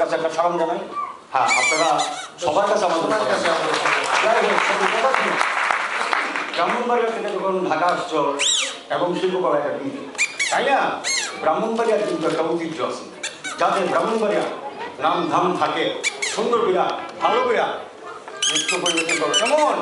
কাছে একটা সালাম জানাই। হ্যাঁ আপনারা সবার কাছে আমাদের ব্রাহ্মণবাড়িয়া থেকে যখন ঢাকা আসছ, এবং শিল্পকলা একাডেমিতে তাই না? ব্রাহ্মণবাড়িয়ার কিন্তু একটা ঐতিহ্য আছে। যাতে ব্রাহ্মণবাড়িয়া নাম ধাম থাকে, সুন্দর বিরা ভালো বিরা নৃত্য পরিবেশন করো কেমন